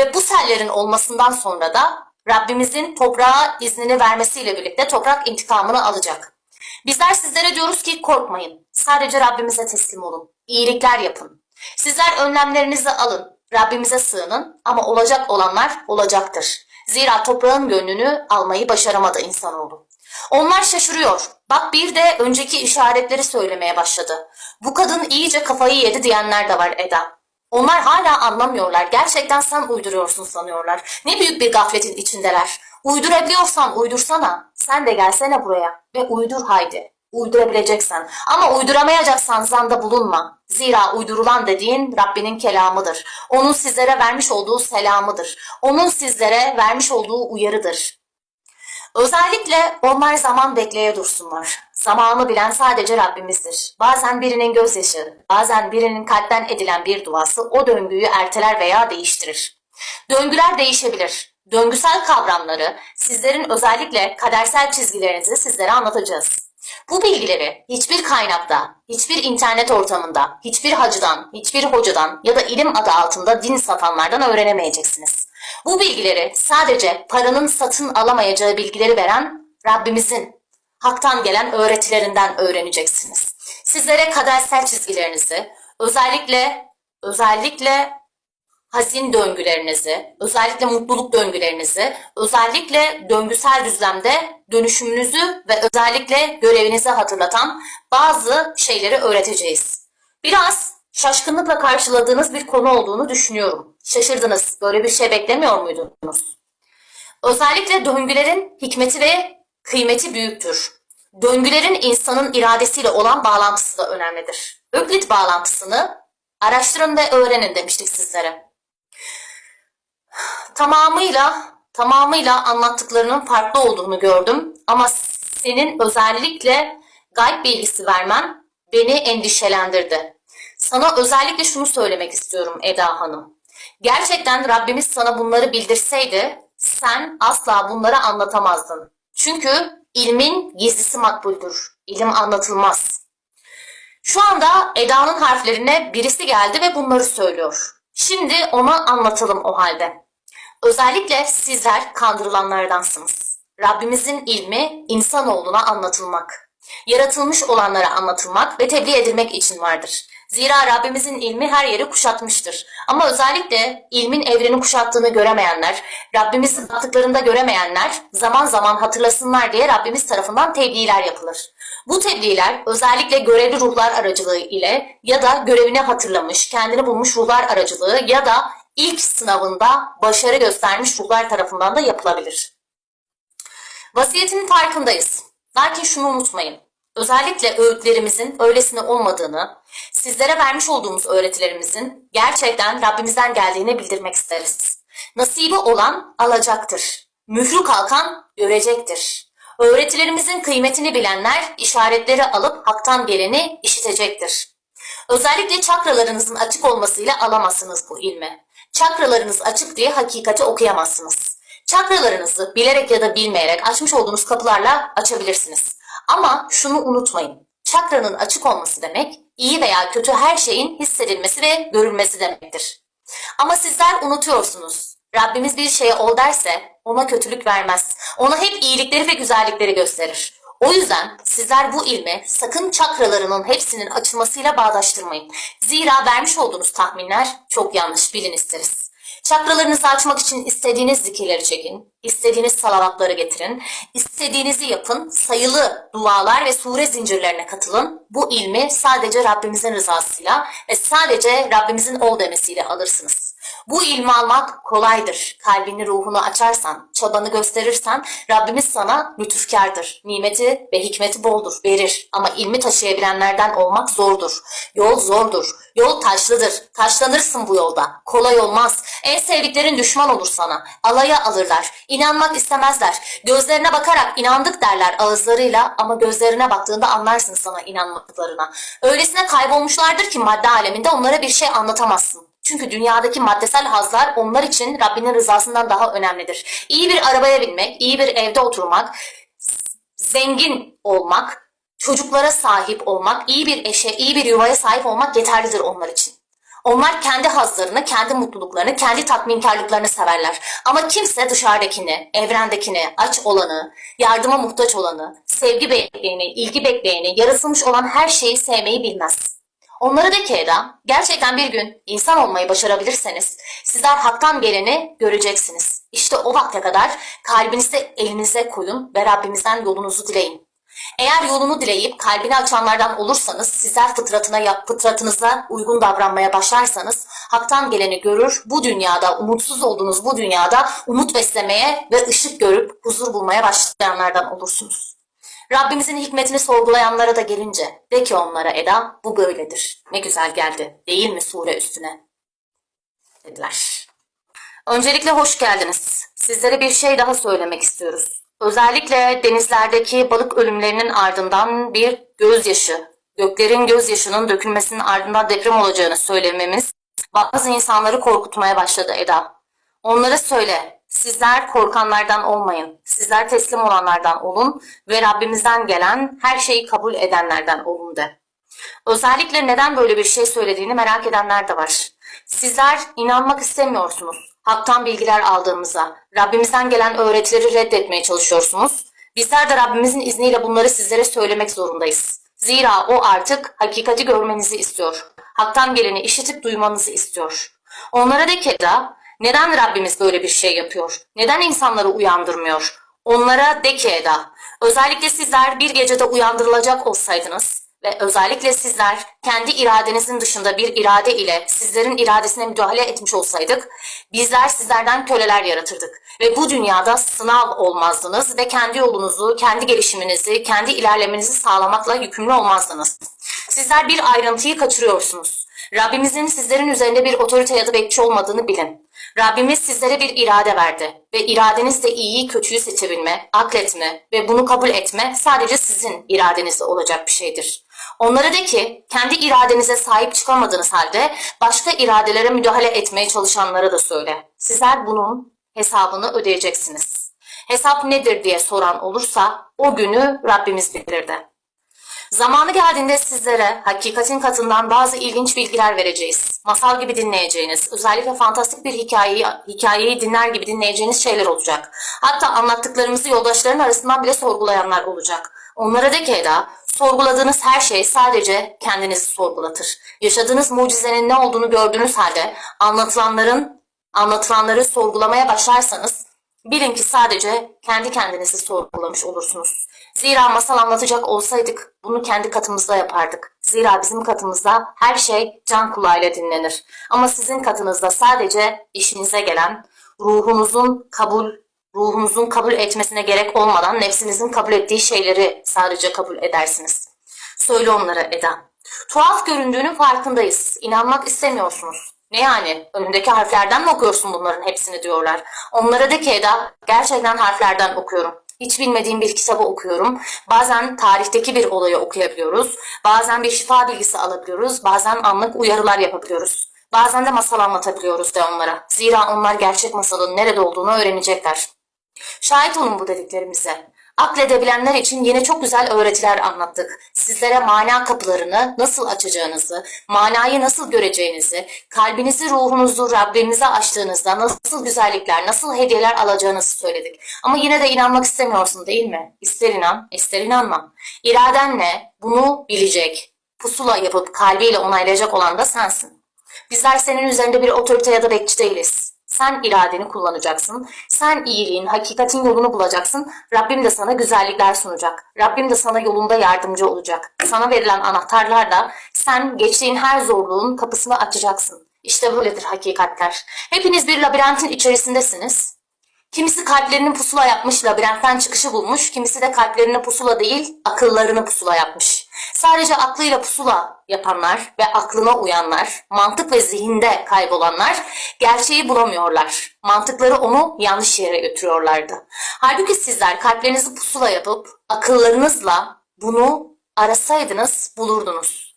Ve bu sellerin olmasından sonra da Rabbimizin toprağa iznini vermesiyle birlikte toprak intikamını alacak. Bizler sizlere diyoruz ki korkmayın. Sadece Rabbimize teslim olun. İyilikler yapın. Sizler önlemlerinizi alın. Rabbimize sığının ama olacak olanlar olacaktır. Zira toprağın gönlünü almayı başaramadı insanoğlu. Onlar şaşırıyor. Bak bir de önceki işaretleri söylemeye başladı. Bu kadın iyice kafayı yedi diyenler de var Eda. Onlar hala anlamıyorlar. Gerçekten sen uyduruyorsun sanıyorlar. Ne büyük bir gafletin içindeler. Uydurabiliyorsan uydursana. Sen de gelsene buraya ve uydur haydi. Uydurabileceksen. Ama uyduramayacaksan zanda bulunma. Zira uydurulan dediğin Rabbinin kelamıdır. Onun sizlere vermiş olduğu selamıdır. Onun sizlere vermiş olduğu uyarıdır. Özellikle onlar zaman bekleye dursunlar. Zamanı bilen sadece Rabbimizdir. Bazen birinin gözyaşı, bazen birinin kalpten edilen bir duası o döngüyü erteler veya değiştirir. Döngüler değişebilir. Döngüsel kavramları, sizlerin özellikle kadersel çizgilerinizi sizlere anlatacağız. Bu bilgileri hiçbir kaynakta, hiçbir internet ortamında, hiçbir hacıdan, hiçbir hocadan ya da ilim adı altında din satanlardan öğrenemeyeceksiniz. Bu bilgileri sadece paranın satın alamayacağı bilgileri veren Rabbimizin haktan gelen öğretilerinden öğreneceksiniz. Sizlere kadersel çizgilerinizi, özellikle özellikle hazin döngülerinizi, özellikle mutluluk döngülerinizi, özellikle döngüsel düzlemde dönüşümünüzü ve özellikle görevinizi hatırlatan bazı şeyleri öğreteceğiz. Biraz şaşkınlıkla karşıladığınız bir konu olduğunu düşünüyorum. Şaşırdınız. Böyle bir şey beklemiyor muydunuz? Özellikle döngülerin hikmeti ve kıymeti büyüktür. Döngülerin insanın iradesiyle olan bağlantısı da önemlidir. Öklit bağlantısını araştırın ve öğrenin demiştik sizlere. Tamamıyla tamamıyla anlattıklarının farklı olduğunu gördüm ama senin özellikle gayb bilgisi vermen beni endişelendirdi. Sana özellikle şunu söylemek istiyorum Eda Hanım. Gerçekten Rabbimiz sana bunları bildirseydi sen asla bunları anlatamazdın. Çünkü ilmin gizlisi makbuldür. İlim anlatılmaz. Şu anda Eda'nın harflerine birisi geldi ve bunları söylüyor. Şimdi ona anlatalım o halde. Özellikle sizler kandırılanlardansınız. Rabbimizin ilmi insanoğluna anlatılmak, yaratılmış olanlara anlatılmak ve tebliğ edilmek için vardır. Zira Rabbimizin ilmi her yeri kuşatmıştır. Ama özellikle ilmin evreni kuşattığını göremeyenler, Rabbimizin yaptıklarında göremeyenler zaman zaman hatırlasınlar diye Rabbimiz tarafından tebliğler yapılır. Bu tebliğler özellikle görevli ruhlar aracılığı ile ya da görevini hatırlamış, kendini bulmuş ruhlar aracılığı ya da ilk sınavında başarı göstermiş ruhlar tarafından da yapılabilir. Vasiyetinin farkındayız. Lakin şunu unutmayın. Özellikle öğütlerimizin öylesine olmadığını, sizlere vermiş olduğumuz öğretilerimizin gerçekten Rabbimizden geldiğini bildirmek isteriz. Nasibi olan alacaktır. Mührü kalkan görecektir. Öğretilerimizin kıymetini bilenler işaretleri alıp haktan geleni işitecektir. Özellikle çakralarınızın açık olmasıyla alamazsınız bu ilmi. Çakralarınız açık diye hakikati okuyamazsınız. Çakralarınızı bilerek ya da bilmeyerek açmış olduğunuz kapılarla açabilirsiniz. Ama şunu unutmayın. Çakranın açık olması demek iyi veya kötü her şeyin hissedilmesi ve görülmesi demektir. Ama sizler unutuyorsunuz. Rabbimiz bir şeye ol derse ona kötülük vermez. Ona hep iyilikleri ve güzellikleri gösterir. O yüzden sizler bu ilmi sakın çakralarının hepsinin açılmasıyla bağdaştırmayın. Zira vermiş olduğunuz tahminler çok yanlış bilin isteriz. Çakralarınızı açmak için istediğiniz zikirleri çekin, istediğiniz salavatları getirin, istediğinizi yapın, sayılı dualar ve sure zincirlerine katılın. Bu ilmi sadece Rabbimizin rızasıyla ve sadece Rabbimizin ol demesiyle alırsınız. Bu ilmi almak kolaydır. Kalbini, ruhunu açarsan, çabanı gösterirsen Rabbimiz sana lütufkardır. Nimeti ve hikmeti boldur, verir. Ama ilmi taşıyabilenlerden olmak zordur. Yol zordur. Yol taşlıdır. Taşlanırsın bu yolda. Kolay olmaz. En sevdiklerin düşman olur sana. Alaya alırlar. İnanmak istemezler. Gözlerine bakarak inandık derler ağızlarıyla ama gözlerine baktığında anlarsın sana inanmadıklarına. Öylesine kaybolmuşlardır ki madde aleminde onlara bir şey anlatamazsın. Çünkü dünyadaki maddesel hazlar onlar için Rabbinin rızasından daha önemlidir. İyi bir arabaya binmek, iyi bir evde oturmak, zengin olmak, çocuklara sahip olmak, iyi bir eşe, iyi bir yuvaya sahip olmak yeterlidir onlar için. Onlar kendi hazlarını, kendi mutluluklarını, kendi tatminkarlıklarını severler. Ama kimse dışarıdakini, evrendekini, aç olanı, yardıma muhtaç olanı, sevgi bekleyeni, ilgi bekleyeni, yaratılmış olan her şeyi sevmeyi bilmez. Onlara de ki Eda, gerçekten bir gün insan olmayı başarabilirseniz sizler haktan geleni göreceksiniz. İşte o vakte kadar kalbinizi elinize koyun ve Rabbimizden yolunuzu dileyin. Eğer yolunu dileyip kalbini açanlardan olursanız, sizler fıtratına, fıtratınıza uygun davranmaya başlarsanız, haktan geleni görür, bu dünyada, umutsuz olduğunuz bu dünyada umut beslemeye ve ışık görüp huzur bulmaya başlayanlardan olursunuz. Rabbimizin hikmetini sorgulayanlara da gelince, de ki onlara Eda, bu böyledir. Ne güzel geldi, değil mi sure üstüne? Dediler. Öncelikle hoş geldiniz. Sizlere bir şey daha söylemek istiyoruz. Özellikle denizlerdeki balık ölümlerinin ardından bir gözyaşı, göklerin gözyaşının dökülmesinin ardından deprem olacağını söylememiz bazı insanları korkutmaya başladı Eda. Onlara söyle, sizler korkanlardan olmayın, sizler teslim olanlardan olun ve Rabbimizden gelen her şeyi kabul edenlerden olun de. Özellikle neden böyle bir şey söylediğini merak edenler de var. Sizler inanmak istemiyorsunuz. Haktan bilgiler aldığımıza, Rabbimizden gelen öğretileri reddetmeye çalışıyorsunuz. Bizler de Rabbimizin izniyle bunları sizlere söylemek zorundayız. Zira o artık hakikati görmenizi istiyor. Haktan geleni işitip duymanızı istiyor. Onlara de ki Eda, neden Rabbimiz böyle bir şey yapıyor? Neden insanları uyandırmıyor? Onlara de ki Eda, özellikle sizler bir gecede uyandırılacak olsaydınız, ve özellikle sizler kendi iradenizin dışında bir irade ile sizlerin iradesine müdahale etmiş olsaydık, bizler sizlerden köleler yaratırdık. Ve bu dünyada sınav olmazdınız ve kendi yolunuzu, kendi gelişiminizi, kendi ilerlemenizi sağlamakla yükümlü olmazdınız. Sizler bir ayrıntıyı kaçırıyorsunuz. Rabbimizin sizlerin üzerinde bir otorite ya da bekçi olmadığını bilin. Rabbimiz sizlere bir irade verdi ve iradenizle iyiyi kötüyü seçebilme, akletme ve bunu kabul etme sadece sizin iradenizde olacak bir şeydir. Onlara de ki kendi iradenize sahip çıkamadığınız halde başka iradelere müdahale etmeye çalışanlara da söyle. Sizler bunun hesabını ödeyeceksiniz. Hesap nedir diye soran olursa o günü Rabbimiz bilirdi. Zamanı geldiğinde sizlere hakikatin katından bazı ilginç bilgiler vereceğiz. Masal gibi dinleyeceğiniz, özellikle fantastik bir hikayeyi, hikayeyi dinler gibi dinleyeceğiniz şeyler olacak. Hatta anlattıklarımızı yoldaşların arasından bile sorgulayanlar olacak. Onlara de ki Eda, sorguladığınız her şey sadece kendinizi sorgulatır. Yaşadığınız mucizenin ne olduğunu gördüğünüz halde anlatılanların anlatılanları sorgulamaya başlarsanız bilin ki sadece kendi kendinizi sorgulamış olursunuz. Zira masal anlatacak olsaydık bunu kendi katımızda yapardık. Zira bizim katımızda her şey can kulağıyla dinlenir. Ama sizin katınızda sadece işinize gelen, ruhunuzun kabul ruhunuzun kabul etmesine gerek olmadan nefsinizin kabul ettiği şeyleri sadece kabul edersiniz. Söyle onlara Eda. Tuhaf göründüğünün farkındayız. İnanmak istemiyorsunuz. Ne yani? Önündeki harflerden mi okuyorsun bunların hepsini diyorlar. Onlara de ki Eda, gerçekten harflerden okuyorum. Hiç bilmediğim bir kitabı okuyorum. Bazen tarihteki bir olayı okuyabiliyoruz. Bazen bir şifa bilgisi alabiliyoruz. Bazen anlık uyarılar yapabiliyoruz. Bazen de masal anlatabiliyoruz de onlara. Zira onlar gerçek masalın nerede olduğunu öğrenecekler. Şahit olun bu dediklerimize. Akledebilenler için yine çok güzel öğretiler anlattık. Sizlere mana kapılarını nasıl açacağınızı, manayı nasıl göreceğinizi, kalbinizi, ruhunuzu Rabbimize açtığınızda nasıl güzellikler, nasıl hediyeler alacağınızı söyledik. Ama yine de inanmak istemiyorsun değil mi? İster inan, ister inanma. İradenle bunu bilecek, pusula yapıp kalbiyle onaylayacak olan da sensin. Bizler senin üzerinde bir otorite ya da bekçi değiliz. Sen iradeni kullanacaksın. Sen iyiliğin, hakikatin yolunu bulacaksın. Rabbim de sana güzellikler sunacak. Rabbim de sana yolunda yardımcı olacak. Sana verilen anahtarlarla sen geçtiğin her zorluğun kapısını açacaksın. İşte böyledir hakikatler. Hepiniz bir labirentin içerisindesiniz. Kimisi kalplerinin pusula yapmış, labirentten çıkışı bulmuş. Kimisi de kalplerine pusula değil, akıllarını pusula yapmış. Sadece aklıyla pusula yapanlar ve aklına uyanlar, mantık ve zihinde kaybolanlar gerçeği bulamıyorlar. Mantıkları onu yanlış yere götürüyorlardı. Halbuki sizler kalplerinizi pusula yapıp akıllarınızla bunu arasaydınız bulurdunuz.